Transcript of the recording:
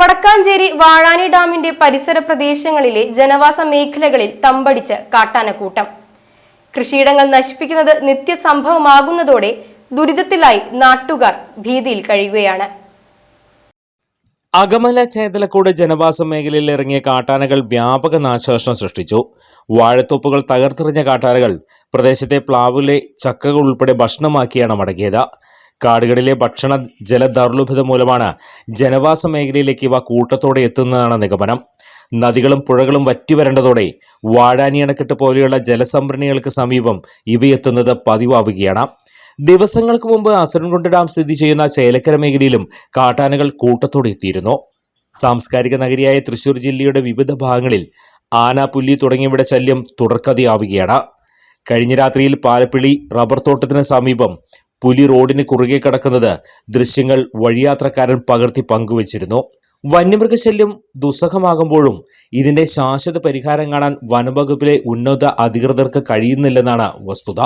വടക്കാഞ്ചേരി വാഴാനി ഡാമിന്റെ പരിസര പ്രദേശങ്ങളിലെ ജനവാസ മേഖലകളിൽ തമ്പടിച്ച് കാട്ടാനക്കൂട്ടം. കൃഷിയിടങ്ങൾ നശിപ്പിക്കുന്നത് നിത്യസംഭവമാകുന്നതോടെ ദുരിതത്തിലായി നാട്ടുകാർ ഭീതിയിൽ കഴിയുകയാണ്. അകമല ചേതലക്കോട് ജനവാസ മേഖലയിൽ ഇറങ്ങിയ കാട്ടാനകൾ വ്യാപക നാശനഷ്ടം സൃഷ്ടിച്ചു. വാഴത്തോപ്പുകൾ തകർത്തെറിഞ്ഞ കാട്ടാനകൾ പ്രദേശത്തെ പ്ലാവിലെ ചക്കകൾ ഉൾപ്പെടെ ഭക്ഷണമാക്കിയാണ് മടങ്ങിയത്. കാടുകളിലെ ഭക്ഷണ ജല ദൗർലഭ്യത മൂലമാണ് ജനവാസ മേഖലയിലേക്ക് ഇവ കൂട്ടത്തോടെ എത്തുന്നതാണ് നിഗമനം. നദികളും പുഴകളും വറ്റിവരേണ്ടതോടെ വാഴാനി അണക്കെട്ട് പോലെയുള്ള ജലസംഭരണികൾക്ക് സമീപം ഇവയെത്തുന്നത് പതിവാവുകയാണ്. ദിവസങ്ങൾക്ക് മുമ്പ് അസുരൻകുണ്ട് ഡാം സ്ഥിതി ചെയ്യുന്ന ചേലക്കര മേഖലയിലും കാട്ടാനകൾ കൂട്ടത്തോടെ എത്തിയിരുന്നു. സാംസ്കാരിക നഗരിയായ തൃശൂർ ജില്ലയുടെ വിവിധ ഭാഗങ്ങളിൽ ആന പുല്ലി തുടങ്ങിയവയുടെ ശല്യം തുടർക്കഥയാവുകയാണ്. കഴിഞ്ഞ രാത്രിയിൽ പാലപ്പിള്ളി റബ്ബർ തോട്ടത്തിന് സമീപം പുലി റോഡിന് കുറുകെ കിടക്കുന്നത് ദൃശ്യങ്ങൾ വഴിയാത്രക്കാരൻ പകർത്തി പങ്കുവച്ചിരുന്നു. വന്യമൃഗശല്യം ദുസ്സഹമാകുമ്പോഴും ഇതിന്റെ ശാശ്വത പരിഹാരം കാണാൻ വനംവകുപ്പിലെ ഉന്നത അധികൃതർക്ക് കഴിയുന്നില്ലെന്നാണ് വസ്തുത.